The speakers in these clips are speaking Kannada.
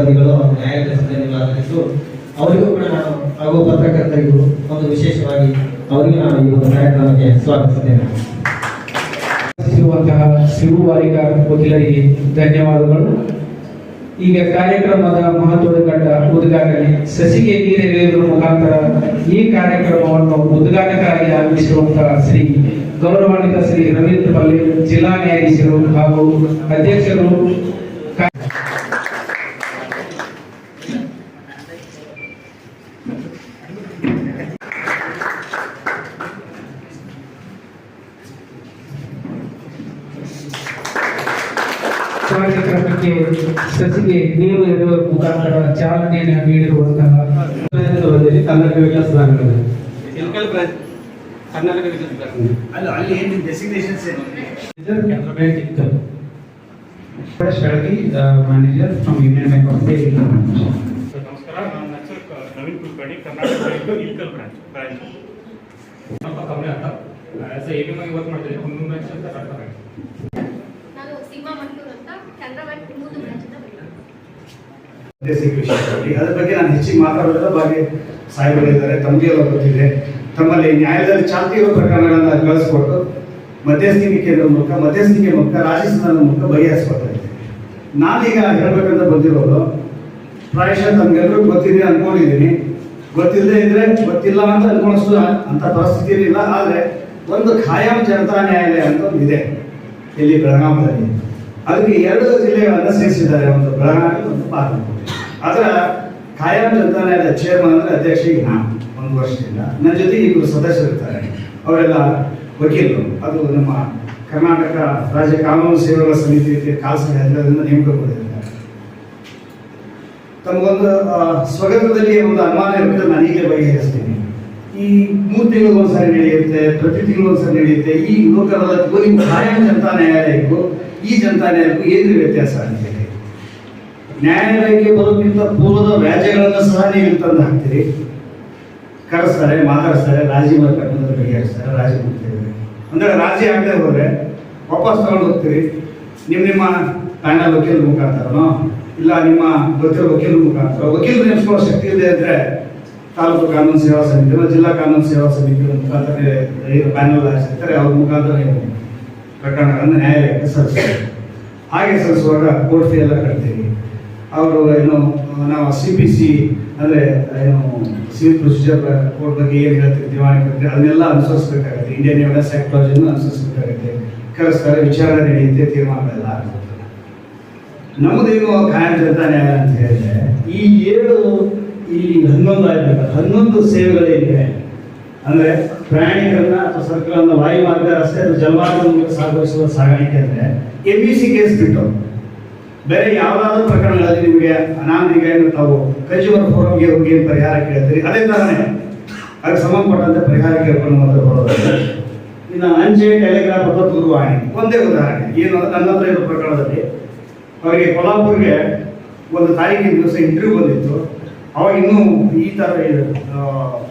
ಸಿಬ್ಬಂದಿಗಳು ಹಾಗೂ ನ್ಯಾಯಾಲಯದ ಸಿಬ್ಬಂದಿಗಳು ಅವರಿಗೂ ಕೂಡ ನಾನು ಹಾಗೂ ಪತ್ರಕರ್ತರಿಗೂ ಒಂದು ವಿಶೇಷವಾಗಿ ಅವರಿಗೂ ನಾನು ಈ ಒಂದು ಕಾರ್ಯಕ್ರಮಕ್ಕೆ ಸ್ವಾಗತಿಸುತ್ತೇನೆ ಇರುವಂತಹ ಶಿವವಾರಿಕ ವಕೀಲರಿಗೆ ಧನ್ಯವಾದಗಳು. ಈಗ ಕಾರ್ಯಕ್ರಮದ ಮಹತ್ವದ ಘಟ್ಟ ಉದ್ಘಾಟನೆ. ಸಸಿಗೆ ನೀರೆರೆಯುವುದರ ಮುಖಾಂತರ ಈ ಕಾರ್ಯಕ್ರಮವನ್ನು ಉದ್ಘಾಟಕರಾಗಿ ಆಗಮಿಸಿರುವಂತಹ ಶ್ರೀ ಗೌರವಾನ್ವಿತ ಶ್ರೀ ರವೀಂದ್ರ ಪಲ್ಲೇ ಜಿಲ್ಲಾ ನ್ಯಾಯಾಧೀಶರು ಹಾಗೂ ಅಧ್ಯಕ್ಷರು ಕಾ- ಕಾರ್ಯಕ್ರಮಕ್ಕೆ ಸಸಿಗೆ ನೀರು ಎರೆಯುವ ಮುಖಾಂತರ ಚಾಲನೆಯನ್ನು ನೀಡಿರುವಂತಹ ಬಂದಿದೆ. Karnataka Vikasa bank Ilkal branch Karnataka Vikasa bank ಅಲ್ಲ ಅಲ್ಲಿ ಏನು ಡೆಸಿಗ್ನೇಷನ್ಸ್ ಏನು? ಕೆನರಾ ಬ್ಯಾಂಕ್ ಇಲ್ಕಲ್ ಬೆಳಗಿ manager from Union Bank of India ನಮಸ್ಕಾರ. ನಾನು ನಕ್ಷರ್ Naveen Kulkarni Karnataka bank Ilkal branch. Branch. ನಮ್ಮ ಕಂಪ್ನಿ ಅಂತ. ಆಸ್ ಎ ಎ ವರ್ಕ್ ಮಾಡ್ತಿದ್ದೆ ಒಂದು ಬ್ಯಾಂಕ್ ಅಂತ ಕರ್ನಾಟಕ ಬ್ಯಾಂಕ್ ನಾನು ಸೀಮಾ ಮಂಟೂರ್ ಅದ್ರ ಬಗ್ಗೆ ನಾನು ಹೆಚ್ಚಿಗೆ ಮಾತಾಡೋದ್ರ ಬಗ್ಗೆ ಸಾಹೇಬರಿದ್ದಾರೆ ತಮಗೆ ಎಲ್ಲ ಗೊತ್ತಿದೆ. ತಮ್ಮಲ್ಲಿ ನ್ಯಾಯಾಲಯದಲ್ಲಿ ಚಾಲ್ತಿ ಇರೋ ಪ್ರಕರಣಗಳನ್ನ ಕಳಿಸ್ಕೊಟ್ಟು ಮಧ್ಯಸ್ಥಿಕೆ ಕೇಂದ್ರ ಮೂಲಕ, ಮಧ್ಯಸ್ಥಿಕೆ ಮೂಲಕ, ರಾಜಸ್ಥಾನದ ಮೂಲಕ ಬಗೆಹರಿಸ್ಕೊಳ್ತಾ ಇದ್ದೆ ನಾನೀಗ ಹೇಳ್ಬೇಕಂತ ಬಂದಿರೋದು, ಪ್ರಾಯಶಃ ತಮ್ಗೆಲ್ಲರೂ ಗೊತ್ತಿದೆ ಅನ್ಕೊಂಡಿದ್ದೀನಿ. ಗೊತ್ತಿಲ್ಲದೆ ಇದ್ರೆ ಗೊತ್ತಿಲ್ಲ ಅಂತ ಅನ್ಕೊಳಿಸ್ತು ಅಂತ ಪರಿಸ್ಥಿತಿ ಇಲ್ಲ ಆದರೆ ಒಂದು ಖಾಯಂ ಜನತಾ ನ್ಯಾಯಾಲಯ ಅಂತ ಇದೆ. ಇಲ್ಲಿ ಬೆಳಗಾವಿಯಲ್ಲಿ ಅದಕ್ಕೆ ಎರಡು ಜಿಲ್ಲೆಗಳನ್ನ ಸೇರಿಸಿದ್ದಾರೆ, ಒಂದು ಬೆಳಗಾವಿ ಒಂದು ಬಾಗಲಕೋಟೆ ಅದರ ಖಾಯಂ ಗ್ರಂಥಾಲಯದ ಚೇರ್ಮನ್ ಅಂದ್ರೆ ಅಧ್ಯಕ್ಷ ಈಗ ನಾನು, ಒಂದು ವರ್ಷದಿಂದ. ನನ್ನ ಜೊತೆ ಇಬ್ಬರು ಸದಸ್ಯರು ಇರ್ತಾರೆ. ಅವರೆಲ್ಲ ವಕೀಲರು. ಅದು ನಮ್ಮ ಕರ್ನಾಟಕ ರಾಜ್ಯ ಕಾನೂನು ಸೇವೆಗಳ ಸಮಿತಿ ಕಾಲ್ಸ ಎಲ್ಲರಿಂದ ನೇಮಕಗೊಂಡಿದ್ದಾರೆ. ತಮಗೊಂದು ಸ್ವಗತದಲ್ಲಿ ಒಂದು ಅನುಮಾನ ಇರುತ್ತೆ, ನಾನು ಈಗಲೇ ಬಗೆಹರಿಸ್ತೀನಿ. ಈ ಮೂರು ತಿಂಗಳು ಒಂದ್ಸರಿ ನಡೆಯುತ್ತೆ, ಪ್ರತಿ ತಿಂಗಳು ಒಂದ್ಸರಿ ನಡೆಯುತ್ತೆ, ಈ ಯುವಕರ ಕೋರಿ ಖಾಯಂ ಜನತಾ ನ್ಯಾಯಾಲಯಕ್ಕೂ ಈ ಜನತಾ ನ್ಯಾಯಾಲಯಕ್ಕೂ ಏನು ವ್ಯತ್ಯಾಸ ಅಂತ ನ್ಯಾಯಾಲಯಕ್ಕೆ ಬರೋಕ್ಕಿಂತ ಪೂರ್ವದ ವ್ಯಾಜ್ಯಗಳನ್ನು ಸಹ ನೀವು ತಂದು ಹಾಕ್ತೀರಿ. ಕರೆಸ್ತಾರೆ, ಮಾತಾಡಿಸ್ತಾರೆ, ರಾಜಿ ಮಾಡ್ಕೊಂಡು ಬಗೆಹರಿಸ್ತಾರೆ, ರಾಜಿ ಮಾಡ್ತೇವೆ ಅಂದರೆ ರಾಜಿ ಆಗದೆ ಹೋದ್ರೆ ವಾಪಸ್ ತಗೊಂಡು ಹೋಗ್ತೀರಿ. ನಿಮ್ಮ ನಿಮ್ಮ ಪ್ಯಾನಲ್ ವಕೀಲರ ಮುಖಾಂತರನೋ? ಇಲ್ಲ ನಿಮ್ಮ ಗೊತ್ತಿರೋ ವಕೀಲರ ಮುಖಾಂತರ? ವಕೀಲರು ನೆನೆಸ್ಕೊಳ್ಳೋ ಶಕ್ತಿ ಇದೆ ಅಂದ್ರೆ ತಾಲೂಕು ಕಾನೂನು ಸೇವಾ ಸಮಿತಿ, ಜಿಲ್ಲಾ ಕಾನೂನು ಸೇವಾ ಸಮಿತಿ ಮುಖಾಂತರ ಪ್ಯಾನಲ್ ಸಿಗ್ತಾರೆ ಅವ್ರ ಮುಖಾಂತರ ಪ್ರಕರಣಗಳನ್ನು ನ್ಯಾಯಾಲಯಕ್ಕೆ ಸಲ್ಲಿಸ್ತೇವೆ ಹಾಗೆ ಸಲ್ಲಿಸುವಾಗ ಕೋರ್ಟ್ ಫೀ ಎಲ್ಲ ಕಟ್ತೀವಿ. ಅವರು ಏನು, ನಾವು ಸಿ ಬಿ ಸಿ ಅಂದರೆ ಏನು ಸಿವಿಲ್ ಪ್ರೊಸೀಜರ್ ಕೋರ್ಟ್ ಬಗ್ಗೆ ಏನು ಹೇಳ್ತೀವಿ ದಿವಾಣಿ ಬಗ್ಗೆ ಅದನ್ನೆಲ್ಲ ಅನುಸರಿಸಬೇಕಾಗುತ್ತೆ. Indian evidence ಸೈಕಾಲಜಿಯನ್ನು ಅನುಸರಿಸಬೇಕಾಗುತ್ತೆ. ಕರೆಸ್ತಾರೆ, ವಿಚಾರಣೆ ನಡೆಯುತ್ತೆ, ತೀರ್ಮಾನಗಳೆಲ್ಲ ಆಗುತ್ತೆ. ನಮ್ಮದೇನು ಕಾಯಂ ಜನತಾ ನ್ಯಾಯ ಅಂತ ಹೇಳಿದ್ರೆ, ಈ ಏಳು, ಇಲ್ಲಿ ಹನ್ನೊಂದು ಆಗ್ಬೇಕು. ಹನ್ನೊಂದು ಸೇವೆಗಳೇನಿವೆ ಅಂದ್ರೆ ಪ್ರಯಾಣಿಕರನ್ನ ಅಥವಾ ಸರಕುಗಳನ್ನ ವಾಯು ಮಾರ್ಗ ರಸ್ತೆ ಅಥವಾ ಜಲಮಾರ್ಗದ ಮೂಲಕ ಸಾಗಿಸುವ ಸಾಗಾಣಿಕೆ ಅಂದ್ರೆ ಎಂ ಸಿ ಕೇಸ್ ಬಿಟ್ಟು ಬೇರೆ ಯಾವ್ದಾದ್ರು ಪ್ರಕರಣಗಳಲ್ಲಿ ನಿಮಗೆ ಅನಾಮರಿಗೆ ಏನು ತಾವು ಕನ್ಸ್ಯೂಮರ್ ಫೋರಮ್ಗೆ ಹೋಗಿ ಪರಿಹಾರ ಕೇಳ್ತೀರಿ ಅದೇ ತರನೇ ಅದಕ್ಕೆ ಸಂಬಂಧಪಟ್ಟಂತೆ ಪರಿಹಾರ ಕೇಳ್ಕೊಂಡು ಮಾತ್ರ ಬರೋದು. ಇನ್ನು ಅಂಚೆ, ಟೆಲಿಗ್ರಾಫ್ ಅಥವಾ ದೂರವಾಣಿ, ಒಂದೇ ಉದಾಹರಣೆ. ಏನು ನನ್ನ ಹತ್ರ ಇರೋ ಪ್ರಕರಣದಲ್ಲಿ ಅವರಿಗೆ ಕೊಲ್ಹಾಪುರ್ಗೆ ಒಂದು ತಾರೀಕಿನ ದಿವಸ ಇಂಟರ್ವ್ಯೂ ಬಂದಿತ್ತು. ಅವಾಗ ಇನ್ನೂ ಈ ಥರ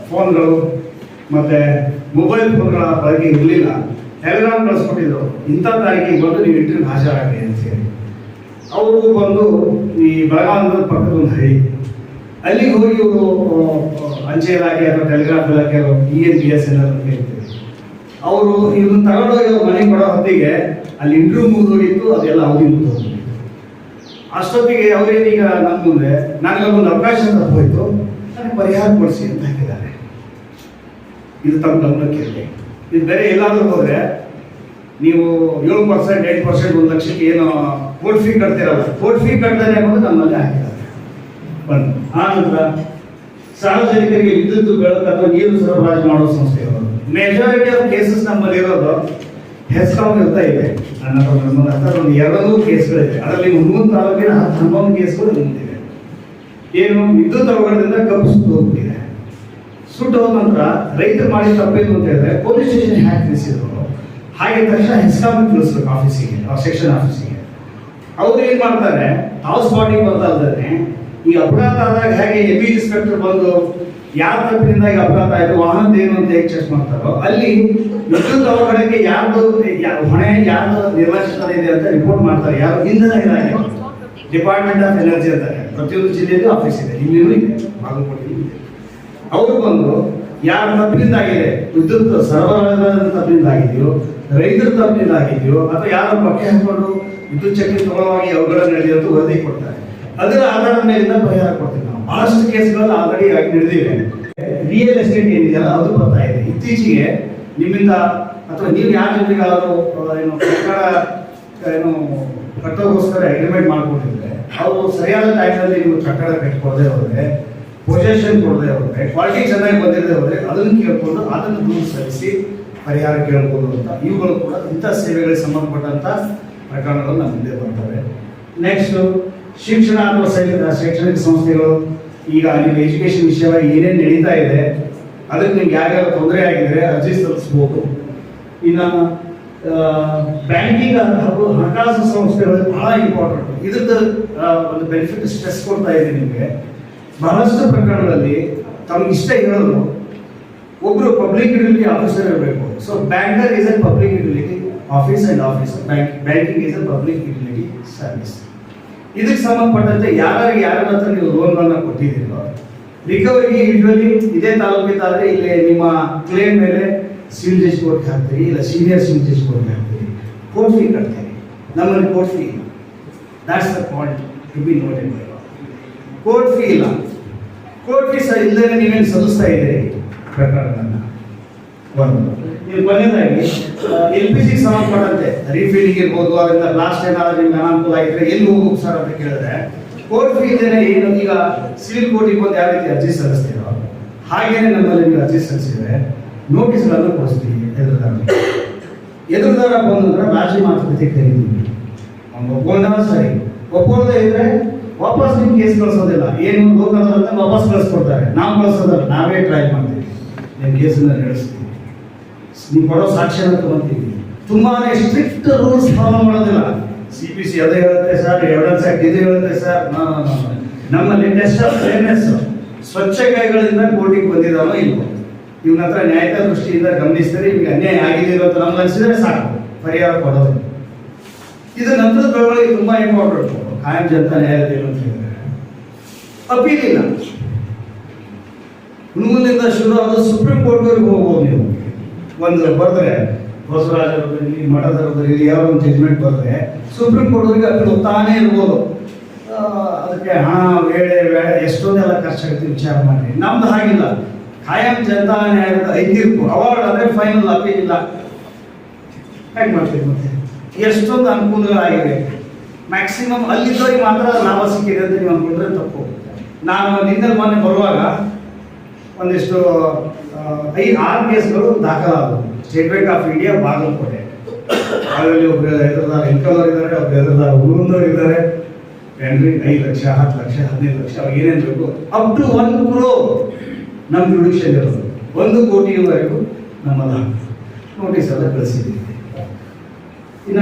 ಫೋನ್ಗಳು ಮತ್ತೆ ಮೊಬೈಲ್ ಫೋನ್ಗಳ ಬಳಕೆ ಇರಲಿಲ್ಲ. ಟೆಲಿಗ್ರಾಮ್ ಕಳಿಸ್ಕೊಟ್ಟಿದ್ರು. ಇಂಥ ತಾರೀಕಿಗೆ ಬಂದು ನೀವು ಇಂಟರ್ವ್ಯೂ ಹಾಜರಾಗಿ ಅಂತ ಹೇಳಿ. ಅವರು ಬಂದು ಈ ಬೆಳಗಾವಿ ಪಕ್ಕದ ಒಂದು ಹಳ್ಳಿ. ಅಲ್ಲಿಗೆ ಹೋಗಿ ಇವರು ಅಂಚೆ ಇಲಾಖೆ ಅಥವಾ ಟೆಲಿಗ್ರಾಫ್ ಇಲಾಖೆ ಇ ಎನ್ ಬಿ ಎಸ್ ಅಂತ ಹೇಳ್ತೀವಿ ಅವರು ಇದನ್ನು ತಗೊಂಡೋಗಿ ಅವ್ರು ಮನೆಗೆ ಕೊಡೋ ಹೊತ್ತಿಗೆ ಅಲ್ಲಿ ಇಂಟ್ರೂ ಮುಗಿದೋಗಿತ್ತು, ಅದೆಲ್ಲ ಅವಧಿ ಮುಗಿದೋಗಿತ್ತು ಅಷ್ಟೊತ್ತಿಗೆ ಅವರೇನೀಗ ನನ್ನ ಮುಂದೆ ನನಗೊಂದು ಅವಕಾಶ ತಪ್ಪೋಯ್ತು ನನಗೆ ಪರಿಹಾರ ಕೊಡಿಸಿ ಅಂತ ಇದು ತಮ್ಮ ಗಮನಕ್ಕೆ ಇರಲಿ. ಇದು ಬೇರೆ ಎಲ್ಲಾದ್ರೂ ಹೋದ್ರೆ ನೀವು ಏಳು ಪರ್ಸೆಂಟ್ ಎಂಟು ಪರ್ಸೆಂಟ್ ಒಂದು ಲಕ್ಷಕ್ಕೆ ಏನು ಕೋರ್ಟ್ ಫೀ ಕಟ್ತಿರಲ್ಲ ಕೋರ್ಟ್ ಫೀ ಕಟ್ತಾರೆ ಅನ್ನೋದು ನಮ್ಮಲ್ಲಿ ಹಾಕಿದ್ದಾರೆ. ಒಂದು ಆ ನಂತರ ಸಾರ್ವಜನಿಕರಿಗೆ ವಿದ್ಯುತ್ ಬೆಳಕು ಅಥವಾ ನೀರು ಸರಬರಾಜು ಮಾಡೋ ಇರೋದು. ಮೆಜಾರಿಟಿ ಆಫ್ ಕೇಸಸ್ ನಮ್ಮಲ್ಲಿ ಇರೋದು ಹೆಸರು ಇರ್ತಾ ಇದೆ. ಹತ್ರ ಒಂದು ಎರಡು ಕೇಸ್ಗಳಿದೆ ಅದರಲ್ಲಿ ಮೂರು ತಾಲೂಕಿನ ಹತ್ತು ಹನ್ನೊಂದು ಕೇಸ್ಗಳು ನಿಂತಿದೆ ಏನು ವಿದ್ಯುತ್ ಅವಘಡದಿಂದ ಕಬ್ಬು ಸುಟ್ಟು ನಂತರ ರೈತರು ಮಾಡಿ ತಪ್ಪೇನು ಅಂತ ಹೇಳಿದ್ರೆ ಪೊಲೀಸ್ ಸ್ಟೇಷನ್ ಹ್ಯಾಕ್ ತಿಳಿಸಿದ್ರು ಹಾಗೆ ತಕ್ಷಣ ಹೆಸ್ಕಾಮ್ ತಿಳಿಸ್ಬೇಕು ಆಫೀಸಿಗೆ ಸೆಕ್ಷನ್ ಆಫೀಸಿಗೆ ಅವ್ರು ಏನ್ ಮಾಡ್ತಾರೆ? ತಾವು ಸ್ಪಾಟಿಗೆ ಬರ್ದಲ್ದೇ ಈ ಅಪಘಾತ ಆದಾಗ ಹೇಗೆ ಎಬಿ ಇನ್ಸ್ಪೆಕ್ಟರ್ ಬಂದು ಯಾರ ಈ ಅಪಘಾತ ಆಯ್ತು ವಾಹನದ ಏನು ಅಂತ ಹೇಗೆ ಚೆಕ್ ಮಾಡ್ತಾರೋ, ಅಲ್ಲಿ ವಿದ್ಯುತ್ ಅವಘಡಕ್ಕೆ ಯಾರ್ದು ಹೊಣೆ ಯಾರ್ದು ನಿರ್ಲಕ್ಷ್ಯತೆ ಇದೆ ಅಂತ ರಿಪೋರ್ಟ್ ಮಾಡ್ತಾರೆ. ಯಾರು? ಇಂಧನ ಇಲಾಖೆ. ಡಿಪಾರ್ಟ್ಮೆಂಟ್ ಆಫ್ ಎನರ್ಜಿ ಅಂತಾರೆ. ಪ್ರತಿಯೊಂದು ಜಿಲ್ಲೆಯಲ್ಲೂ ಆಫೀಸ್ ಇದೆ. ಬಾಗಲಕೋಟೆಯಲ್ಲೂ ಇದೆ. ಅವರು ಬಂದು ಯಾರ ತಪ್ಪಿನಿಂದ ಆಗಿದೆ ವಿದ್ಯುತ್ ಸರಬರಾಜು ತಪ್ಪಿನಿಂದ ಆಗಿದೆಯೋ ರೈತರ ತಪ್ಪಿನಿಂದ ಆಗಿದೆಯೋ ಅಥವಾ ಯಾರು ಪಕ್ಷ ಹಾಕೊಂಡು ವಿದ್ಯುತ್ ಚಕ್ರಿ ತಗೊಳ್ಳುವಾಗಿ ಅವುಗಳ ನಡೆಯುವಂತೂ ವರದಿ ಕೊಡ್ತಾರೆ. ಅದರ ಆಧಾರದ ಮೇಲಿಂದ ಪರಿಹಾರ ಕೊಡ್ತೀವಿ ನಾವು. ಬಹಳಷ್ಟು ಕೇಸ್ಗಳು ಆಲ್ರೆಡಿ ಆಗಿ ನಡೆದಿವೆ. ರಿಯಲ್ ಎಸ್ಟೇಟ್ ಏನಿದೆಯಲ್ಲ, ಅದು ಬರ್ತಾ ಇದೆ. ಇತ್ತೀಚೆಗೆ ನಿಮ್ಮಿಂದ ಅಥವಾ ನೀವು ಯಾರ ಜೊತೆಗಾದರೂ ಏನು ಸರ್ಕಾರ, ಏನು ಕಟ್ಟೋಗೋಸ್ಕರ ಅಗ್ರಿಮೆಂಟ್ ಮಾಡ್ಕೊಂಡಿದ್ರೆ ಅವರು ಸರಿಯಾದ ಟೈಮಲ್ಲಿ ನೀವು ಕಟ್ಟಡ ಕಟ್ಕೊಳ್ಳದೆ ಹೋದ್ರೆ ಪೊಸೆಷನ್ ಕೊಡದೆ ಹೋದ್ರೆ ಕ್ವಾಲಿಟಿ ಚೆನ್ನಾಗಿ ಬಂದಿರದೆ ಹೋದ್ರೆ ಅದನ್ನು ಕೇಳ್ಕೊಂಡು ಅದನ್ನು ದೂರು ಸಲ್ಲಿಸಿ ಪರಿಹಾರ ಕೇಳ್ಬೋದು ಅಂತ. ಇವುಗಳು ಕೂಡ ಇಂಥ ಸೇವೆಗಳಿಗೆ ಸಂಬಂಧಪಟ್ಟಂತ ಪ್ರಕರಣಗಳು ನಮ್ಮ ಮುಂದೆ ಬರ್ತವೆ ನೆಕ್ಸ್ಟ್ ಶಿಕ್ಷಣ ಅಥವಾ ಶೈಕ್ಷಣಿಕ ಸಂಸ್ಥೆಗಳು, ಈಗ ನಿಮ್ಮ ಎಜುಕೇಶನ್ ವಿಷಯವಾಗಿ ಏನೇನು ನಡೀತಾ ಇದೆ, ಅದಕ್ಕೆ ನಿಮ್ಗೆ ಯಾರ್ಯಾರ ತೊಂದರೆ ಆಗಿದ್ರೆ ಅರ್ಜಿ ಸಲ್ಲಿಸ್ಬೋದು. ಇನ್ನು ಬ್ಯಾಂಕಿಂಗ್ ಹಾಗೂ ಹಣಕಾಸು ಸಂಸ್ಥೆಗಳು ಬಹಳ ಇಂಪಾರ್ಟೆಂಟ್ ಇದ್ರದ್ದು ಒಂದು ಬೆನಿಫಿಟ್ ಸ್ಟ್ರೆಸ್ ಕೊಡ್ತಾ ಇದೆ ನಿಮಗೆ. ಬಹಳಷ್ಟು ಪ್ರಕರಣದಲ್ಲಿ ತಮ್ಗೆ ಇಷ್ಟ ಹೇಳೋದು ಒಬ್ರು ಪಬ್ಲಿಕ್ ಯುಟಿಲಿಟಿ ಆಫೀಸರ್ ಇರಬೇಕು. So banker is a public utility office and officer bank banking is a public utility service ಇದಕ್ಕೆ ಸಂಬಂಧಪಟ್ಟಂತೆ ಯಾರು ಯಾರ ಹತ್ರ ನೀವು ಲೋನ್ಗಳನ್ನ ಕೊಟ್ಟಿದ್ದೀರೋ ರಿಕವರಿ ಯೂಶ್ವಲಿ ಇದೇ ತಾಲೂಕಿದ್ದಾದ್ರೆ ಇಲ್ಲಿ ನಿಮ್ಮ ಕ್ಲೇಮ್ ಮೇಲೆ ಸಿವಿಲ್ ಜಡ್ಜ್ ಕೋರ್ಟ್ ಹಾಕ್ತೀರಿ, ಇಲ್ಲ ಸೀನಿಯರ್ ಸಿವಿಲ್ ಜಡ್ಜ್ ಕೋರ್ಟ್ ಹಾಕ್ತೀರಿ. ಕೋರ್ಟ್ ಫೀ ಕಟ್ತೀರಿ. ನಮ್ಮಲ್ಲಿ ಕೋರ್ಟ್ ಫೀ ಇಲ್ಲ. That's the point to be noted court fee ಇಲ್ಲ. ಕೋರ್ಟ್ ಫೀ ಸಹ ಇಲ್ಲದೆ ನೀವೇನು ಸಲ್ಲಿಸ್ತಾ ಇದ್ದೀರಿ? ಪ್ರಕರಣಗಳನ್ನ ಒಂದು. ನೀವು ಕೊನೆಯದಾಗಿ ಎಲ್ ಪಿ ಜಿಗೆ ಸಂಬಂಧಪಟ್ಟಂತೆ ರೀಫಿಲಿಂಗ್ ಇರ್ಬೋದು ಅದರಿಂದ ಲಾಸ್ಟ್ ಏನಾದ್ರೂ ನಿಮ್ಗೆ ಅನಾನುಕೂಲ ಆಗಿದ್ರೆ ಎಲ್ಲಿ ಹೋಗ್ಬೇಕು ಸರ್ ಅಂತ ಕೇಳಿದ್ರೆ, ಕೋರ್ಟ್ ಫೀ ಇದ್ದೇನೆ ಏನು, ಈಗ ಸಿವಿಲ್ ಕೋರ್ಟಿಗೆ ಬಂದು ಯಾವ ರೀತಿ ಅರ್ಜಿ ಸಲ್ಲಿಸ್ತೀರೋ, ಹಾಗೇನೆ ನಮ್ಮಲ್ಲಿ ನೀವು ಅರ್ಜಿ ಸಲ್ಲಿಸಿದ್ರೆ ನೋಟಿಸ್ಗಳನ್ನು ಕೊಡಿಸ್ತೀವಿ ಎದುರುದಾರ ಎದುರುದಾರ ಬಂದಂದ್ರೆ ರಾಜಿ ಮಾತುಕತೆ ಕರೀತೀವಿ ಒಪ್ಕೊಂಡ ಸರಿ. ಒಪ್ಪೋದೇ ಇದ್ರೆ ವಾಪಸ್ ನಿಮ್ ಕೇಸ್ ಕಳ್ಸೋದಿಲ್ಲ. ಏನು ಲೋಕದಲ್ಲ ವಾಪಸ್ ಕಳಿಸ್ಕೊಡ್ತಾರೆ. ನಾವು ಕಳ್ಸೋದಲ್ಲ, ನಾವೇ ಟ್ರೈ ಮಾಡ್ತೀವಿ. ನಿಮ್ಮ ಕೇಸನ್ನ ನಡೆಸ್ತೀವಿ. ನೀವು ಕೊಡೋ ಸಾಕ್ಷ್ಯನ ತಗೊಂತೀವಿ. ತುಂಬಾನೇ ಸ್ಟ್ರಿಕ್ಟ್ ರೂಲ್ಸ್ ಫಾಲೋ ಮಾಡೋದಿಲ್ಲ. ಸಿ ಪಿ ಸಿ ಅದೇ ಹೇಳುತ್ತೆ ಸರ್ ಎವಿಡೆನ್ಸ್ ಆಕ್ಟ್ ಇದು ಹೇಳುತ್ತೆ ಸರ್ ನಮ್ಮ ಲೇಟೆಸ್ಟ್ ಆಫ್ ಫೇರ್ನೆಸ್ ಸ್ವಚ್ಛ ಕೈಗಳಿಂದ ಕೋರ್ಟಿಗೆ ಬಂದಿದ್ದಾರೋ ಇಲ್ವೋ? ಇವನ ಹತ್ರ ನ್ಯಾಯದ ದೃಷ್ಟಿಯಿಂದ ಗಮನಿಸಿದರೆ ನಿಮ್ಗೆ ಅನ್ಯಾಯ ಆಗಿದೆ ಅಂತ ನಮ್ಗೆ ಅನಿಸಿದ್ರೆ ಸಾಕು. ಪರಿಹಾರ ಕೊಡೋದು ಇದು ನಂತರದ ಬೆಳವಣಿಗೆ ತುಂಬಾ ಇಂಪಾರ್ಟೆಂಟ್ ಕಾಯಂ ಜನತಾ ನ್ಯಾಯಾಲಯ ಅಂತ ಹೇಳಿದ್ರೆ ಅಪೀಲಿಲ್ಲ. ಶುರುವಾದ ಶುರು ಆದ ಸುಪ್ರೀಂ ಕೋರ್ಟ್ವರೆಗೆ ಹೋಗ್ಬೋದು ನೀವು. ಒಂದು ಬರೆದ್ರೆ, ಬಸವರಾಜ ಇಲ್ಲಿ ಮಠದ ಇಲ್ಲಿ ಯಾವ ಒಂದು ಜಜ್ಮೆಂಟ್ ಬರೆದ್ರೆ, ಸುಪ್ರೀಂ ಕೋರ್ಟ್ವರೆಗೆ ಅಪೀಲ್ ತಾನೇ ಇರ್ಬೋದು. ಅದಕ್ಕೆ ಹಣ, ವೇಳೆ ವೇಳೆ ಎಷ್ಟೊಂದೆಲ್ಲ ಖರ್ಚಾಗುತ್ತೆ ವಿಚಾರ ಮಾಡಿ. ನಮ್ದು ಹಾಗಿಲ್ಲ. ಕಾಯಂ ಜನತಾ ನ್ಯಾಯಾಲಯದ ಐತೀರ್ಪು ಅವಾರ್ಡ್ ಅಂದ್ರೆ ಫೈನಲ್ ಅಪೀಲ್ ಇಲ್ಲ. ಮಾಡ್ತೀವಿ ಮತ್ತೆ? ಎಷ್ಟೊಂದು ಅನುಕೂಲಗಳಾಗಿವೆ. ಮ್ಯಾಕ್ಸಿಮಮ್ ಅಲ್ಲಿದ್ದವ್ರಿಗೆ ಮಾತ್ರ ಲಾಭ ಸಿಕ್ಕಿದೆ ಅಂತ ನೀವು ಅಂದ್ಕೊಂಡ್ರೆ ತಪ್ಪು ನಾನು ನಿನ್ನೆ ಮೊನ್ನೆ ಬರುವಾಗ ಒಂದಿಷ್ಟು ಐದು ಆರು ಕೇಸ್ಗಳು ದಾಖಲಾದವು. State Bank of India Bagalkote. ಅದರಲ್ಲಿ ಒಬ್ಬರು ಎದುರುದಾರ ಇನ್ಕಮರ್ ಇದ್ದಾರೆ ಒಬ್ಬರು ಎದುರುದಾರ ಊರಿನವ್ರು ಇದ್ದಾರೆ. ಟ್ರೆಂಡ್ರಿಂಗ್ ಐದು ಲಕ್ಷ, ಹತ್ತು ಲಕ್ಷ, ಹದಿನೈದು ಲಕ್ಷ ಏನೇನು ಬೇಕು? ಅಪ್ ಟು ಒನ್ ಕ್ರೋ ನಮ್ಮ ಜುಡಿಷಿಯಲ್ ಇರೋದು. ಒಂದು ಕೋಟಿವರೆಗೂ ನಮ್ಮ ನೋಟಿಸ್ ಎಲ್ಲ ಕಳಿಸಿದ್ದೀವಿ. ಇನ್ನ